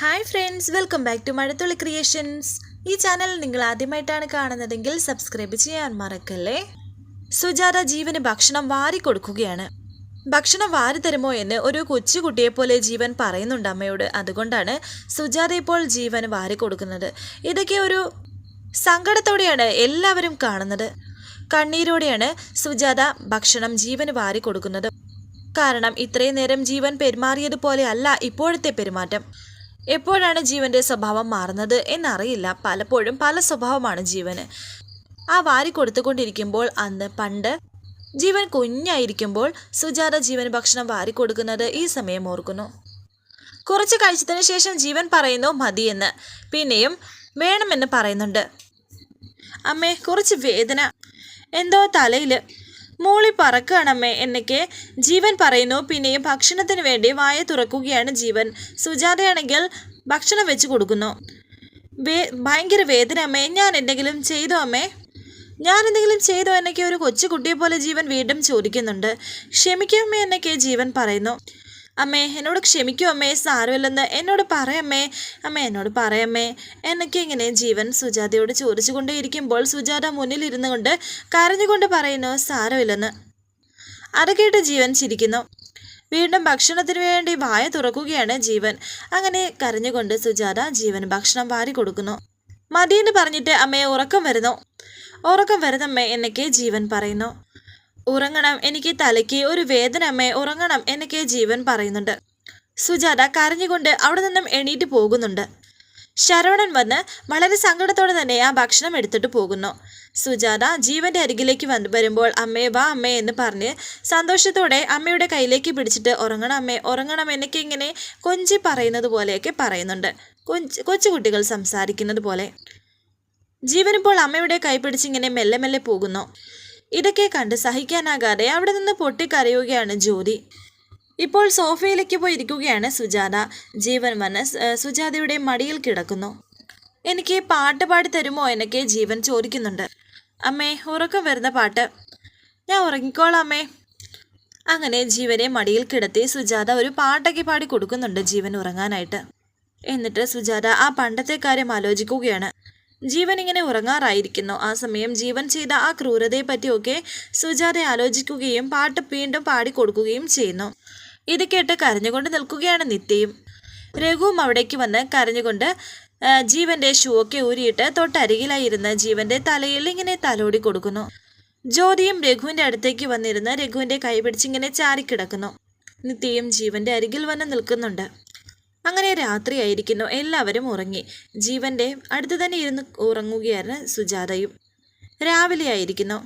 Hi friends welcome back to Mazhathulli creations ഈ channel നിങ്ങൾ ആദ്യമായിട്ടാണ് കാണുന്നതെങ്കിൽ സബ്സ്ക്രൈബ് ചെയ്യാൻ മറക്കല്ലേ? സുജാത ജീവന് ഭക്ഷണം വാരി കൊടുക്കുകയാണ്. ഭക്ഷണം വാരി തരുമോ എന്ന് ഒരു കൊച്ചുകുട്ടിയെ പോലെ ജീവൻ പറയുന്നുണ്ട് അമ്മയോട്. അതുകൊണ്ടാണ് സുജാത ഇപ്പോൾ ജീവൻ വാരി കൊടുക്കുന്നത്. ഇതൊക്കെ ഒരു സങ്കടത്തോടെയാണ് എല്ലാവരും കാണുന്നത്. കണ്ണീരോടെയാണ് സുജാത ഭക്ഷണം ജീവന് വാരി കൊടുക്കുന്നത്. കാരണം ഇത്രയും നേരം ജീവൻ പെരുമാറിയതുപോലെ അല്ല ഇപ്പോഴത്തെ പെരുമാറ്റം. എപ്പോഴാണ് ജീവന്റെ സ്വഭാവം മാറുന്നത് എന്നറിയില്ല. പലപ്പോഴും പല സ്വഭാവമാണ് ജീവന്. ആ വാരി കൊടുത്തുകൊണ്ടിരിക്കുമ്പോൾ അന്ന് പണ്ട് ജീവൻ കുഞ്ഞായിരിക്കുമ്പോൾ സുജാത ജീവൻ ഭക്ഷണം വാരി കൊടുക്കുന്നത് ഈ സമയം ഓർക്കുന്നു. കുറച്ച് കഴിച്ചതിന് ശേഷം ജീവൻ പറയുന്നു മതിയെന്ന്. പിന്നെയും വേണമെന്ന് പറയുന്നുണ്ട്. അമ്മേ കുറച്ച് വേദന. എന്തോ തലയിൽ മൂളി പറക്കുകയാണമ്മേ എന്നൊക്കെ ജീവൻ പറയുന്നു. പിന്നെയും ഭക്ഷണത്തിന് വേണ്ടി വായ തുറക്കുകയാണ് ജീവൻ. സുജാതയാണെങ്കിൽ ഭക്ഷണം വെച്ച് കൊടുക്കുന്നു. വേ ഭയങ്കര വേദന അമ്മേ. ഞാൻ എന്തെങ്കിലും ചെയ്തോ അമ്മേ? ഞാൻ എന്തെങ്കിലും ചെയ്തോ എന്നൊക്കെ ഒരു കൊച്ചുകുട്ടിയെ പോലെ ജീവൻ വീണ്ടും ചോദിക്കുന്നുണ്ട്. ക്ഷമിക്കാമേ എന്നൊക്കെ ജീവൻ പറയുന്നു. അമ്മേ എന്നോട് ക്ഷമിക്കൂ അമ്മേ സാരമില്ലെന്ന്. എന്നോട് പറയമ്മേ അമ്മേ എന്നോട് പറയമ്മേ. എന്നൊക്കെ ഇങ്ങനെ ജീവൻ സുജാതയോട് ചോദിച്ചുകൊണ്ടേയിരിക്കുമ്പോൾ സുജാത മുന്നിലിരുന്നു കൊണ്ട് കരഞ്ഞുകൊണ്ട് പറയുന്നു സാരമില്ലെന്ന്. അത് കേട്ട് ജീവൻ ചിരിക്കുന്നു. വീണ്ടും ഭക്ഷണത്തിന് വേണ്ടി വായ തുറക്കുകയാണ് ജീവൻ. അങ്ങനെ കരഞ്ഞുകൊണ്ട് സുജാത ജീവൻ ഭക്ഷണം വാരി കൊടുക്കുന്നു. മതിയെന്ന് പറഞ്ഞിട്ട് അമ്മയെ ഉറക്കം വരുന്നു. ഉറക്കം വരുന്നമ്മേ എന്നൊക്കെ ജീവൻ പറയുന്നു. ഉറങ്ങണം എനിക്ക് തലയ്ക്ക് ഒരു വേദനമ്മേ ഉറങ്ങണം എന്നൊക്കെ ജീവൻ പറയുന്നുണ്ട്. സുജാത കരഞ്ഞുകൊണ്ട് അവിടെ നിന്നും എണീറ്റ് പോകുന്നുണ്ട്. ശരവണൻ വന്ന് വളരെ സങ്കടത്തോടെ തന്നെ ആ ഭക്ഷണം എടുത്തിട്ട് പോകുന്നു. സുജാത ജീവന്റെ അരികിലേക്ക് വന്ന് വരുമ്പോൾ അമ്മേ വാ അമ്മേ എന്ന് പറഞ്ഞ് സന്തോഷത്തോടെ അമ്മയുടെ കയ്യിലേക്ക് പിടിച്ചിട്ട് ഉറങ്ങണം അമ്മേ ഉറങ്ങണം എന്നൊക്കെ ഇങ്ങനെ കൊഞ്ചി പറയുന്നത് പോലെയൊക്കെ പറയുന്നുണ്ട്. കൊഞ്ച് കൊച്ചുകുട്ടികൾ സംസാരിക്കുന്നത് പോലെ. ജീവനിപ്പോൾ അമ്മയുടെ കൈ പിടിച്ചിങ്ങനെ മെല്ലെ മെല്ലെ പോകുന്നു. ഇതൊക്കെ കണ്ട് സഹിക്കാനാകാതെ അവിടെ നിന്ന് പൊട്ടിക്കരയുകയാണ് ജ്യോതി. ഇപ്പോൾ സോഫയിലേക്ക് പോയി ഇരിക്കുകയാണ് സുജാത. ജീവൻ വന്ന് സുജാതയുടെ മടിയിൽ കിടക്കുന്നു. എനിക്ക് പാട്ട് പാടി തരുമോ എന്നൊക്കെ ജീവൻ ചോദിക്കുന്നുണ്ട്. അമ്മേ ഉറക്കം വരുന്ന പാട്ട്. ഞാൻ ഉറങ്ങിക്കോളാം അമ്മേ. അങ്ങനെ ജീവനെ മടിയിൽ കിടത്തി സുജാത ഒരു പാട്ടൊക്കെ പാടി കൊടുക്കുന്നുണ്ട് ജീവൻ ഉറങ്ങാനായിട്ട്. എന്നിട്ട് സുജാത ആ പണ്ടത്തെ കാര്യം ആലോചിക്കുകയാണ്. ജീവൻ ഇങ്ങനെ ഉറങ്ങാറായിരിക്കുന്നു. ആ സമയം ജീവൻ ചെയ്ത ആ ക്രൂരതയെ പറ്റിയൊക്കെ സുജാത ആലോചിക്കുകയും പാട്ട് വീണ്ടും പാടിക്കൊടുക്കുകയും ചെയ്യുന്നു. ഇത് കേട്ട് കരഞ്ഞുകൊണ്ട് നിൽക്കുകയാണ് നിത്യയും. രഘുവും അവിടേക്ക് വന്ന് കരഞ്ഞുകൊണ്ട് ജീവന്റെ ഷൂ ഒക്കെ ഊരിയിട്ട് തൊട്ടരികിലായിരുന്ന ജീവന്റെ തലയിൽ ഇങ്ങനെ തലോടി കൊടുക്കുന്നു. ജ്യോതിയും രഘുവിന്റെ അടുത്തേക്ക് വന്നിരുന്ന് രഘുവിന്റെ കൈ പിടിച്ചിങ്ങനെ ചാരിക്കിടക്കുന്നു. നിത്യയും ജീവന്റെ അരികിൽ വന്ന് നിൽക്കുന്നുണ്ട്. അങ്ങനെ രാത്രിയായിരിക്കുന്നു. എല്ലാവരും ഉറങ്ങി. ജീവന്റെ അടുത്ത് തന്നെ ഇരുന്ന് ഉറങ്ങുകയാണ് സുജാതയും. രാവിലെ ആയിരിക്കുന്നു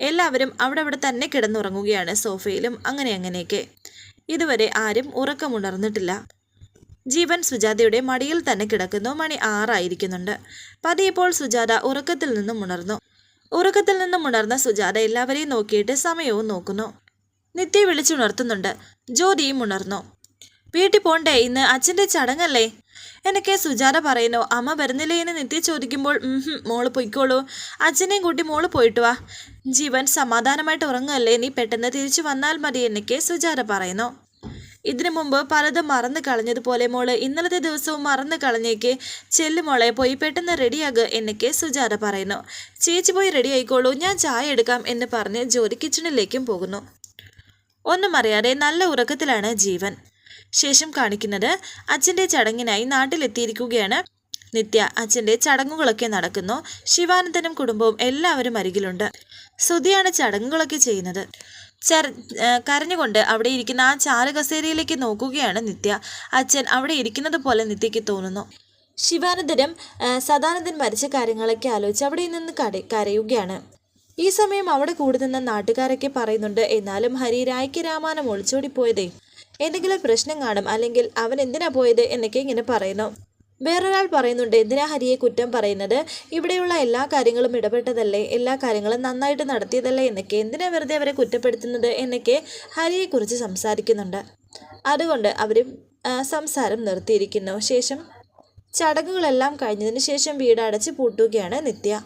എല്ലാവരും അവിടെ അവിടെ തന്നെ കിടന്നുറങ്ങുകയാണ് സോഫയിലും അങ്ങനെ അങ്ങനെയൊക്കെ. ഇതുവരെ ആരും ഉറക്കമുണർന്നിട്ടില്ല. ജീവൻ സുജാതയുടെ മടിയിൽ തന്നെ കിടക്കുന്നു. മണി ആറായിരിക്കുന്നുണ്ട്. പതിയപ്പോൾ സുജാത ഉറക്കത്തിൽ നിന്നും ഉണർന്നു. ഉറക്കത്തിൽ നിന്നും ഉണർന്ന സുജാത എല്ലാവരെയും നോക്കിയിട്ട് സമയവും നോക്കുന്നു. നിത്യ വിളിച്ചുണർത്തുന്നുണ്ട്. ജ്യോതിയും ഉണർന്നു. വീട്ടിൽ പോണ്ടേ? ഇന്ന് അച്ഛന്റെ ചടങ്ങല്ലേ? എന്നൊക്കെ സുജാത പറയുന്നു. അമ്മ വരുന്നില്ലേ എന്ന് നിത്യ ചോദിക്കുമ്പോൾ മോൾ പൊയ്ക്കോളൂ. അച്ഛനെയും കൂട്ടി മോൾ പോയിട്ട് വാ. ജീവൻ സമാധാനമായിട്ട് ഉറങ്ങുകയല്ലേ? നീ പെട്ടെന്ന് തിരിച്ചു വന്നാൽ മതി എന്നൊക്കെ സുജാത പറയുന്നു. ഇതിനു മുമ്പ് പലതും മറന്നു കളഞ്ഞതുപോലെ മോൾ ഇന്നലത്തെ ദിവസവും മറന്നു കളഞ്ഞേക്ക്. ചെല്ലു മോളെ പോയി പെട്ടെന്ന് റെഡിയാകുക എന്നൊക്കെ സുജാത പറയുന്നു. ചേച്ചി പോയി റെഡി ആയിക്കോളൂ. ഞാൻ ചായ എടുക്കാം എന്ന് പറഞ്ഞ് ജോലി കിച്ചണിലേക്കും പോകുന്നു. ഒന്നും അറിയാതെ നല്ല ഉറക്കത്തിലാണ് ജീവൻ. ശേഷം കാണിക്കുന്നത് അച്ഛന്റെ ചടങ്ങിനായി നാട്ടിലെത്തിയിരിക്കുകയാണ്. നിത്യ അച്ഛന്റെ ചടങ്ങുകളൊക്കെ നടക്കുന്നു. ശിവാനന്ദനും കുടുംബവും എല്ലാവരും അരികിലുണ്ട്. ശ്രുതിയാണ് ചടങ്ങുകളൊക്കെ ചെയ്യുന്നത്. ചര കരഞ്ഞുകൊണ്ട് അവിടെ ഇരിക്കുന്ന ആ ചാരകസേരയിലേക്ക് നോക്കുകയാണ് നിത്യ. അച്ഛൻ അവിടെ ഇരിക്കുന്നത് പോലെ നിത്യയ്ക്ക് തോന്നുന്നു. ശിവാനന്ദനും സദാനന്ദൻ മരിച്ച കാര്യങ്ങളൊക്കെ ആലോചിച്ച് അവിടെ നിന്ന് കര കരയുകയാണ്. ഈ സമയം അവിടെ കൂടുതൽ നാട്ടുകാരൊക്കെ പറയുന്നുണ്ട് എന്നാലും ഹരി രായ്ക്ക് രാമാനം ഒളിച്ചോടിപ്പോയതേ എന്തെങ്കിലും പ്രശ്നം കാണും അല്ലെങ്കിൽ അവൻ എന്തിനാ പോയത് എന്നൊക്കെ ഇങ്ങനെ പറയുന്നു. വേറൊരാൾ പറയുന്നുണ്ട് എന്തിനാ ഹരിയെ കുറ്റം പറയുന്നത്? ഇവിടെയുള്ള എല്ലാ കാര്യങ്ങളും ഇടപെട്ടതല്ലേ? എല്ലാ കാര്യങ്ങളും നന്നായിട്ട് നടത്തിയതല്ലേ? എന്നൊക്കെ എന്തിനാ വെറുതെ അവരെ കുറ്റപ്പെടുത്തുന്നത്? എന്നൊക്കെ ഹരിയെക്കുറിച്ച് സംസാരിക്കുന്നുണ്ട്. അതുകൊണ്ട് അവർ സംസാരം നിർത്തിയിരിക്കുന്നു. ശേഷം ചടങ്ങുകളെല്ലാം കഴിഞ്ഞതിന് ശേഷം വീട് അടച്ച് പൂട്ടുകയാണ് നിത്യ.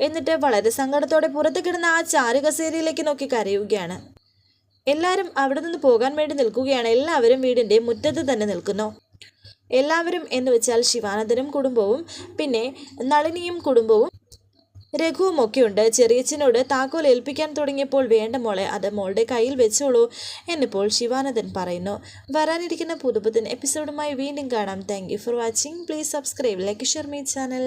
എന്നിട്ട് വളരെ സങ്കടത്തോടെ പുറത്ത് കിടന്ന ആ ചാരുകസേരയിലേക്ക് നോക്കി കരയുകയാണ്. എല്ലാവരും അവിടെ നിന്ന് പോകാൻ വേണ്ടി നിൽക്കുകയാണ്. എല്ലാവരും വീടിന്റെ മുറ്റത്ത് തന്നെ നിൽക്കുന്നു. എല്ലാവരും എന്ന് വെച്ചാൽ ശിവാനന്ദനും കുടുംബവും പിന്നെ നളിനിയും കുടുംബവും രഘുവും ഒക്കെയുണ്ട്. ചെറിയച്ഛനോട് താക്കോൽ ഏൽപ്പിക്കാൻ തുടങ്ങിയപ്പോൾ വേണ്ട മോളെ അത് മോളുടെ കയ്യിൽ വെച്ചോളൂ എന്നിപ്പോൾ ശിവാനന്ദൻ പറയുന്നു. വരാനിരിക്കുന്ന പുതുപുത്തൻ എപ്പിസോഡുമായി വീണ്ടും കാണാം. Thank for watching please subscribe like share me channel